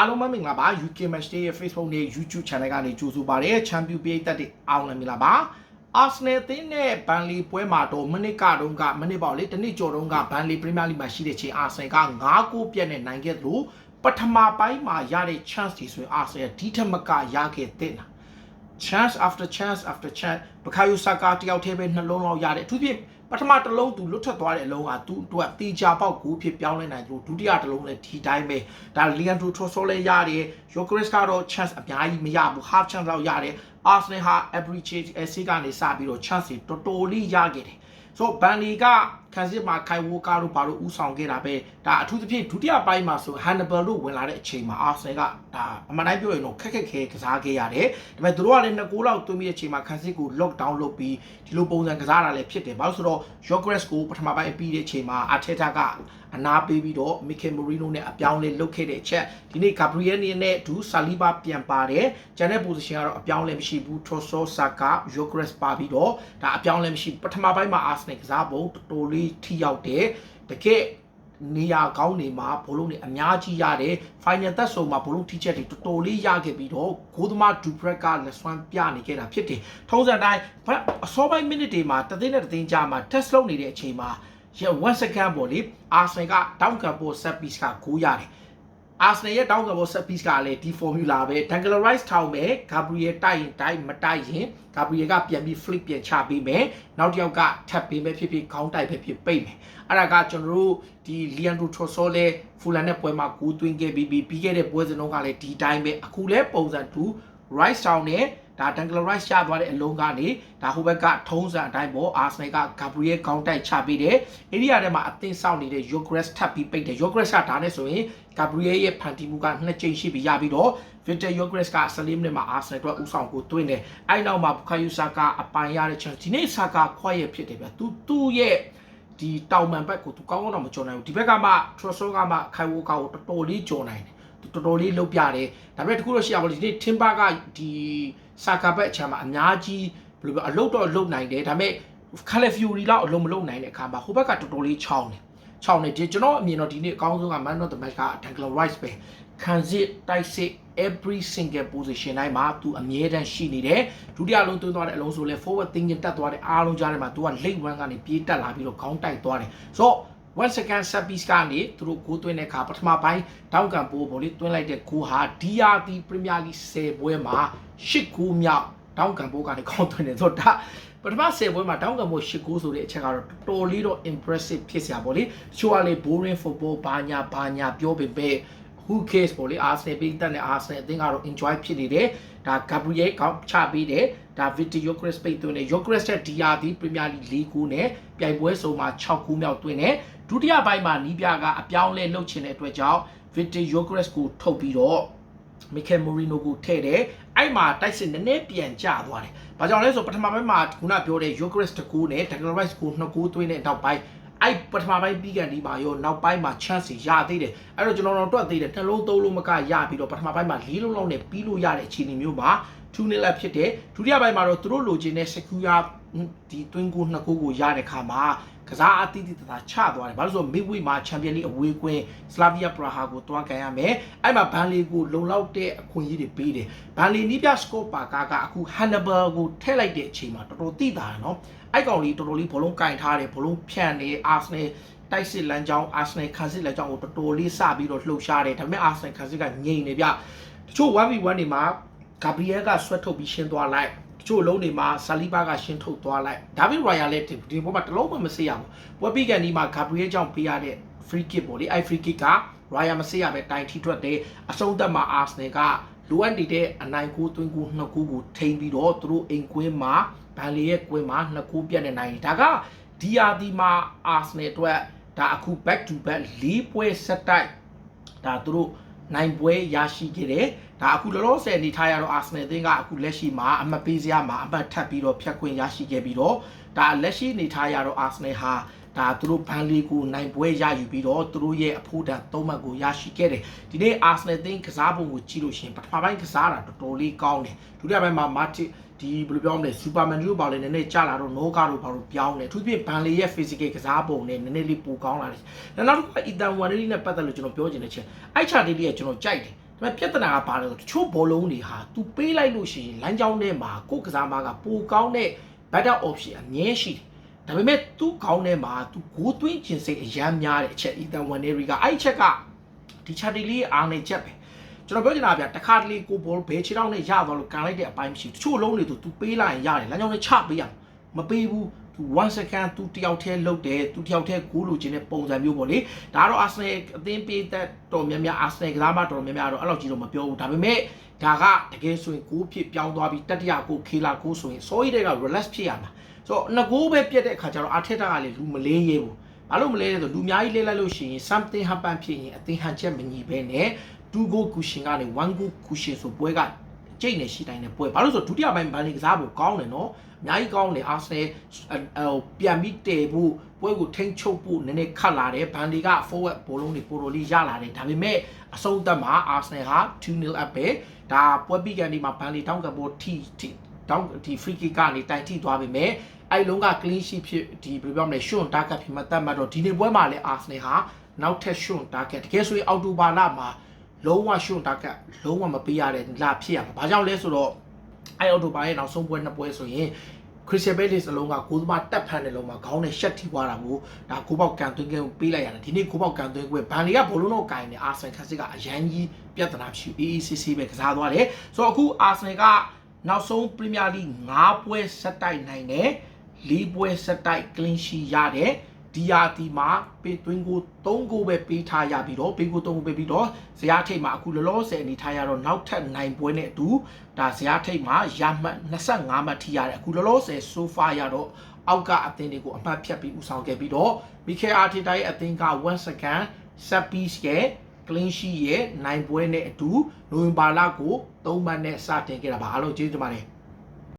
အားလုံးပဲမင်္ဂလာပါ UK Match Day ရဲ့ Facebook နဲ့ YouTube Channel ကနေကြိုဆိုပါရစေချန်ပီယံပရိသတ်တွေအားလုံးမင်္ဂလာပါ Arsenal အသင်းနဲ့ဘန်လီပွဲမှာတော့မိနစ်ကတော့ကမိနစ်ပေါ့လေတနည်းကျော်တုန်းကဘန်လီ Premier League မှာရှိတဲ့ချိန် Arsenal က9ဂိုးပြတ်နဲ့နိုင်ခဲ့သလိုပထမပိုင်းမှာရတဲ့ chance တွေဆိုရင် Arsenal ဒီထက်မကရခဲ့တဲ့နာ chance after chance after chance ဘခါယူဆာကာတယောက်တည်းပဲနှလုံးလောက်ရတယ်အထူးဖြင့် ပထမတစ်လုံးသူလွတ်ထွက်သွားတဲ့အလုံးကသူ့အတွက်တေချာပေါက်ကိုဖြစ်ပြောင်းလဲနိုင်လို့ဒုတိယတစ်လုံးလည်းဒီတိုင်းပဲဒါလီယန်ဒရိုထရိုဆိုလည်းရတယ်ယိုကရစ်ကတော့ chance အများကြီးမရဘူး half chance လောက်ရတယ် Arsenal ဟာ average AC ကနေစပြီးတော့ chance တွေတော်တော်လေးရခဲ့တယ်ဆိုဘန်လီက ခံစစ်မှာခိုင်ဝိုကာတို့ဘာလို့ဥဆောင်ခဲ့တာပဲဒါအထူးသဖြင့်ဒုတိယပိုင်းမှာဆို Hannibal တို့ဝင်လာတဲ့အချိန်မှာ Arsenal ကဒါအမှန်တိုင်းပြောရင်တော့ခက်ခက်ခဲကစားခဲ့ရတယ်ဒါပေမဲ့သူတို့ကလည်း2ဂိုးလောက်သွင်းပြီးတဲ့အချိန်မှာခံစစ်ကို lockdown လုပ်ပြီးဒီလိုပုံစံကစားတာလည်းဖြစ်တယ်ဘာလို့ဆိုတော့ Yogres ကိုပထမပိုင်းပြီးတဲ့အချိန်မှာ Arteta ကအနာပေးပြီးတော့ Mikel Merino နဲ့အပြောင်းလဲလုပ်ခဲ့တဲ့အချက်ဒီနေ့ Gabriel နဲ့ဒူ Saliba ပြန်ပါတယ်ကျန်တဲ့ position ကတော့အပြောင်းလဲမရှိဘူး Trossard Saka Yogres ပါပြီးတော့ဒါအပြောင်းလဲမရှိဘူးပထမပိုင်းမှာ Arsenal ကစားပုံတော်တော်လေးထိရောက်တယ်တကယ်နေရာကောင်းနေမှာဘလုံးတွေအများကြီးရတယ် final သက်ဆုံးမှာဘလုံးထိချက်တွေတော်တော်လေးရခဲ့ပြီးတော့ဂိုးသမားဒူဘရက်ကလက်စွမ်းပြနေခဲ့တာဖြစ်တယ်ထုံးစံတိုင်းအစောပိုင်း minute တွေမှာတသိန်းနဲ့တသိန်းကြားမှာ test လုပ်နေတဲ့အချိန်မှာရ1 second ပေါ့လေအာဆင်ကတောင်းကန်ပေါ် set piece ကဂိုးရတယ် အာဆင်ရဲ့တောင်းကန်ပေါ် set piece ကလည်းဒီ formula ပဲ Dangler Rice ထောင်မယ် Gabriel တိုက်ရင်တိုက်မတိုက်ရင် Gabriel ကပြန်ပြီး flip ပြန်ချပေးမယ်နောက်တစ်ယောက်ကထပ်ပေးမယ်ဖြစ်ဖြစ်ခေါင်းတိုက်ပဲဖြစ်ပိတ်မယ်အဲ့ဒါကကျွန်တော်တို့ဒီ Leandro Trossard လဲဖူလန်နဲ့ပွဲမှာဂိုးသွင်းခဲ့ပြီးပြီးခဲ့တဲ့ပွဲစဉ်တုန်းကလည်းဒီတိုင်းပဲအခုလဲပုံစံတူ Rice Town နဲ့ ဒါ Dangler Rice ရသွားတဲ့အလုံးကနေဒါဟိုဘက်ကထုံးစံအတိုင်းပေါ့ Arsenal က Gabriel ခေါင်းတိုက်ချပေးတယ်။ area ထဲမှာအသင်းဆောင်နေတဲ့ Yogres ထပ်ပြီးပိတ်တယ်။ Yogres ကဒါနဲ့ဆိုရင် Gabriel ရဲ့ဖန်တီမှုကနှစ်ကြိမ်ရှိပြီးရပြီးတော့ Victor Yogres က14မိနစ်မှာ Arsenal အတွက်ဥဆောင်ကိုသွင်းတယ်။အဲ့နောက်မှာ Bukayo Saka အပိုင်ရတဲ့ chance ဒီနေ့ Saka ခွက်ရဖြစ်တယ်ဗျ။ तू သူ့ရဲ့ဒီတောင်မှန်ဘက်ကိုသူကောင်းကောင်းတော့မကြော်နိုင်ဘူးဒီဘက်ကမှ Trossard ကမှခိုင်ဝိုကာကိုတော်တော်လေးကြော်နိုင်တယ် တော်တော်လေးလှုပ်ပြတယ်ဒါပေမဲ့တခုတော့ရှိရပါလို့ဒီနေ့ Timber ကဒီစာကာဘက်အချမ်းမှာအများကြီးဘယ်လိုပြောအလုတ်တော့လုတ်နိုင်တယ်ဒါပေမဲ့ Color Fury လောက်အလုံးမလုတ်နိုင်တဲ့အခါမှာဟိုဘက်ကတော်တော်လေးချောင်းတယ်ချောင်းနေဒီကျွန်တော်အမြင်တော့ဒီနေ့အကောင်းဆုံးက Man of the Match က Declan Rice ပဲခံစစ်တိုက်စစ် every single position တိုင်းမှာသူအမြဲတမ်းရှိနေတယ်ဒုတိယလုံးသွင်းသွားတဲ့အလုံးဆိုလဲ forward thinking တက်သွားတဲ့အားလုံးကြားထဲမှာသူက late one ကနေပြေးတက်လာပြီးတော့ခေါင်းတိုက်သွားတယ်ဆိုတော့ one second set piece ကနေသူတို့ဂိုးသွင်းတဲ့အခါပထမပိုင်းတောင်းကန်ပိုးပေါ့လေသွင်းလိုက်တဲ့ဂိုးဟာ DRT Premier League 10ပွဲမှာ10ဂိုးမြောက်တောင်းကန်ပိုးကနေခေါင်းသွင်းတယ်ဆိုတော့ပထမ10ပွဲမှာတောင်းကန်ပိုး10ဂိုးဆိုတဲ့အချက်ကတော့တော်တော်လေးတော့ impressive ဖြစ်စရာပေါ့လေချိုးကလေ boring football ဘာညာဘာညာပြောပေမဲ့ who cares ပေါ့လေ Arsenal ပိတ်သက်နဲ့ Arsenal အသင်းကတော့ enjoy ဖြစ်နေတယ် ဒါ Gabriel ကောက်ချပေးတယ်ဒါ Victor Yokres ပိတ်သွင်းတယ် Yokres တဲ့ DRT Premier League ၄ခုနဲ့ပြိုင်ပွဲစုံမှာ6ခုမြောက်သွင်းတယ်ဒုတိယပိုင်းမှာနီးပြကအပြောင်းလဲလုပ်ချင်တဲ့အတွက်ကြောင့် Victor Yokres ကိုထုတ်ပြီးတော့ Mikel Merino ကိုထည့်တယ်အဲ့မှာတိုက်စစ်နည်းနည်းပြန်ကျသွားတယ်။ဘာကြောင့်လဲဆိုပထမပိုင်းမှာခုနပြောတဲ့ Yokres တကူနဲ့ Declan Rice ကိုနှစ်ကူသွင်းတဲ့နောက်ပိုင်း အဲ့ပထမပိုင်းပြီးကန်ဒီမှာရောနောက်ပိုင်းမှာ chance ရသေးတယ်အဲ့တော့ကျွန်တော်တို့တွက်သေးတယ်နှလုံးသုံးလုံးမကရပြီးတော့ပထမပိုင်းမှာလေးလုံးလုံးနဲ့ပြီးလို့ရတဲ့အခြေအနေမျိုးမှာ2နှစ်လက်ဖြစ်တယ်ဒုတိယပိုင်းမှာတော့သူတို့လိုချင်တဲ့ secure ဒီ twin goal နှစ်ခုကိုရတဲ့ခါမှာ ကစားအသီးသီးတသာချသွားတယ်ဘာလို့ဆိုတော့ midweek မှာ champion league အဝေးကွင်း Slavia Praha ကိုတွားကန်ရမယ်အဲ့မှာဘန်လီကိုလုံလောက်တဲ့အခွင့်အရေးတွေပေးတယ်ဘန်လီနီးပြ score ပါကာကအခု Hannibal ကိုထည့်လိုက်တဲ့အချိန်မှာတော်တော်သိတာရနော်အဲ့ကောင်လေးတော်တော်လေးဘလုံးကင်ထားတယ်ဘလုံးဖြန့်နေ Arsenal တိုက်စစ်လမ်းကြောင်း Arsenal ခံစစ်လမ်းကြောင်းကိုတော်တော်လေးစပြီးတော့လှုပ်ရှားတယ်ဒါပေမဲ့ Arsenal ခံစစ်ကငြိမ်နေဗျတချို့ 1v1 တွေမှာ Gabriel ကဆွတ်ထုတ်ပြီးရှင်းသွားလိုက် တချို့လုံးတွေမှာဆာလီဘာကရှင်းထုတ်သွားလိုက်ဒါဗစ်ရိုင်ယာလည်းဒီဘောမှာတလုံးမှမစေးရဘူးပွဲပြီးကန်ဒီမှာ Gabriel ကြောင့်ပေးရတဲ့ free kick ပေါ့လေအဲ့ free kick က Ryan မစေးရပဲတိုင်ထိထွက်တယ်အဆုံးသက်မှာ Arsenal ကလိုအပ်နေတဲ့အနိုင်ကိုသွင်းကိုနှစ်ခုကိုထိန်းပြီးတော့သူတို့အိမ်ကွင်းမှာဘန်လီရဲ့ကွင်းမှာနှစ်ခုပြတ်နေနိုင်တယ်ဒါက DRD မှာ Arsenal အတွက်ဒါအခု back to back ၄ပွဲဆက်တိုက်ဒါသူတို့ နိုင်ပွဲရရှိခဲ့တယ်ဒါအခုလောလောဆယ်နေထားရတော့ Arsenal အသင်းကအခုလက်ရှိမှာအမှတ်ပေးစရာမှာအမှတ်ထပ်ပြီးတော့ဖြတ်ခွင့်ရရှိခဲ့ပြီးတော့ဒါလက်ရှိနေထားရတော့ Arsenal ဟာဒါသူတို့ဘန်လီကိုနိုင်ပွဲရယူပြီးတော့သူတို့ရဲ့အဖို့တန်သုံးမှတ်ကိုရရှိခဲ့တယ်ဒီနေ့ Arsenal အသင်းကစားပုံကိုကြည့်လို့ရှိရင်ပထမပိုင်းကစားတာတော်တော်လေးကောင်းတယ်ဒုတိယပိုင်းမှာ Martin ဒီဘယ်လိုပြောမလဲစူပါမန်တို့ဘာလဲနည်းနည်းကြလာတော့နိုကာတို့ဘာလို့ပြောင်းလဲအထူးသဖြင့်ဘန်လီရဲ့ physical ကစားပုံနဲ့နည်းနည်းလေးပိုကောင်းလာတယ်နောက်တစ်ခုကအီတန်ဝမ်ရီနဲ့ပတ်သက်လို့ကျွန်တော်ပြောချင်တဲ့ချက်အိုက်ချာဒေးလီကကျွန်တော်ကြိုက်တယ်ဒါပေမဲ့ပြဿနာကဘာလဲဆိုတချို့ဘောလုံးတွေဟာ तू ပေးလိုက်လို့ရှိရင်လမ်းကြောင်းထဲမှာကိုယ်ကစားမကပိုကောင်းတဲ့ better option အများရှိတယ်ဒါပေမဲ့သူ့ခေါင်းထဲမှာသူဂိုးသွင်းခြင်းစိတ်အများများတဲ့အချက်အီတန်ဝမ်ရီကအဲ့ချက်ကဒီချာတီလေးအားနေချက်ပဲ ကျွန်တော်ပြောချင်တာဗျတခါတလေကိုဘောဘဲခြေထောက်နဲ့ရသွားလို့ကန်လိုက်တဲ့အပိုင်းမရှိဘူးတချို့လုံးတွေ तू ပေးလိုက်ရင်ရတယ်လမ်းကြောင်းနဲ့ချပေးရမပေးဘူးသူ1 second သူတယောက်တည်းလုတ်တယ်သူတယောက်တည်းဂိုးလိုချင်တဲ့ပုံစံမျိုးပေါ့လေဒါကတော့ Arsenal အသင်းပေးသက်တော်များများ Arsenal ကစားမတော်များများတော့အဲ့လောက်ကြီးတော့မပြောဘူးဒါပေမဲ့ဒါကတကယ်ဆိုရင်ဂိုးဖြစ်ပြောင်းသွားပြီးတတိယဂိုးခေလာဂိုးဆိုရင်စောရီတဲ့က relax ဖြစ်ရမှာဆိုတော့ငကိုးပဲပြက်တဲ့အခါကျတော့အာထက်တာကလည်းလူမလေးရဲဘူးဘာလို့မလဲလဲဆိုလူအများကြီးလေးလိုက်လို့ရှိရင် something happen ဖြစ်ရင်အသင်းဟန်ချက်မညီဘဲနဲ့ 2 goal cushion ကနေ1 goal cushion ဆိုပွဲကကြိတ်နေရှိတိုင်းနဲ့ပွဲဘာလို့ဆိုဒုတိယပိုင်းဘန်လီကစားဖို့ကောင်းတယ်နော်အများကြီးကောင်းတယ်အာဆနယ်ဟိုပြန်ပြီးတည်ဖို့ပွဲကိုထိန်းချုပ်ဖို့နည်းနည်းခတ်လာတယ်ဘန်လီက forward ဘောလုံးတွေပိုလိုလေးရလာတယ်ဒါပေမဲ့အဆုံးသတ်မှာအာဆနယ်ဟာ2-0 up ပဲဒါပွဲပြီးကန်ဒီမှာဘန်လီတောင်းကဘောထိထိတောင်းဒီ free kick ကနေတိုင်ထိသွားပြီမဲ့အဲ့လုံးက clean sheet ဖြစ်ဒီဘယ်လိုပြောမလဲ short target ဖြစ်မှတတ်မှတ်တော့ဒီနေ့ပွဲမှာလည်းအာဆနယ်ဟာနောက်ထပ် short target တကယ်ဆိုရင်အောက်တိုဘာလမှာ လုံးဝရှုံတာကလုံးဝမပေးရတဲ့လာဖြစ်ရမှာ။ဘာကြောင့်လဲဆိုတော့အဲအော်တိုဘာရဲ့နောက်ဆုံးပွဲနှစ်ပွဲဆိုရင်ခရစ်စပယ်လစ်အလုံးကကိုသမားတက်ဖန်တဲ့လုံးမှာခေါင်းနဲ့ရှက်ထိသွားတာကိုဒါကိုပေါက်ကန်သွင်းခဲ့ပေးလိုက်ရတယ်ဒီနေ့ကိုပေါက်ကန်သွင်းခွင့်ဘန်လီကဘလုံးတော့ကင်တယ်အာဆန်ခက်စစ်ကအရန်ကြီးပြဿနာဖြစ် AACC ပဲကစားသွားတယ်ဆိုတော့အခုအာဆန်ကနောက်ဆုံးပရီးမီယာလိ9ပွဲဆက်တိုက်နိုင်တယ်၄ပွဲဆက်တိုက်ကလင်းရှီရတယ် ဒီယာတီမှာပေးသွင်းကို3ကိုပဲပေးထားရပြီးတော့ပေးကို3ကိုပေးပြီးတော့ဇရာထိတ်မှာအခုလောလောဆယ်အနေထားရတော့နောက်ထပ်9ပွဲနဲ့အတူဒါဇရာထိတ်မှာရမှတ်25မှတ်ထိရတယ်အခုလောလောဆယ် so far ရတော့အောက်ကအသင်းတွေကိုအမှတ်ဖြတ်ပြီးဦးဆောင်ခဲ့ပြီးတော့မီခဲအာတီတာရဲ့အသင်းက1 second set piece ရဲ့ clean sheet ရဲ့9ပွဲနဲ့အတူနိုဝင်ဘာလကို3မှတ်နဲ့စတင်ခဲ့တာပါအားလုံးကျေးဇူးတင်ပါတယ်